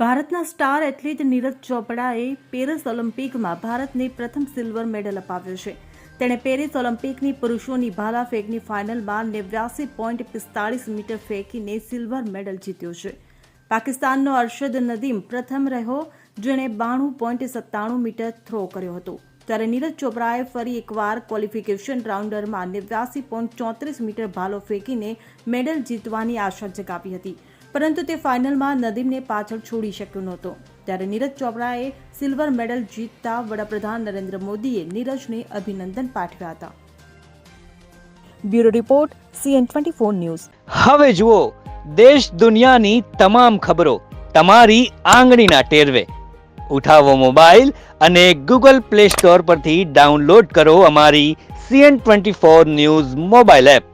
ભારતના star athlete Neeraj ચોપડાએ Paris ઓલિમ્પિકમાં ભારતને પ્રથમ સિલ્વર મેડલ અપાવ્યો છે. તેણે પેરિસ ઓલિમ્પિકની પુરુષોની ભાલા ફેંકની ફાઇનલમાં નેવ્યાસી પોઈન્ટ પિસ્તાળીસ મીટર ફેંકીને સિલ્વર મેડલ જીત્યો છે. પાકિસ્તાનનો અરશદ નદીમ પ્રથમ રહ્યો, જેણે બાણું પોઈન્ટ સત્તાણું મીટર થ્રો કર્યો હતો. ત્યારે નીરજ ચોપડાએ ફરી એકવાર ક્વોલિફિકેશન રાઉન્ડરમાં નેવ્યાસી પોઈન્ટ ચોત્રીસ મીટર ભાલો ફેંકીને મેડલ જીતવાની આશા જગાવી હતી. પરંતુ તે ફાઇનલમાં નદીમને પાછળ છોડી શક્યો નહોતો. ત્યારે નીરજ ચોપડાએ સિલ્વર મેડલ જીતતા વડાપ્રધાન નરેન્દ્ર મોદીએ નીરજને અભિનંદન પાઠવ્યા હતા. Bureau report, CN twenty four news. હવે જુઓ, દેશ દુનિયાની તમામ ખબરો તમારી આંગળીના ટેરવે. ઉઠાવો મોબાઈલ અને ગૂગલ પ્લે સ્ટોર પરથી ડાઉનલોડ કરો અમારી CN twenty four news mobile app.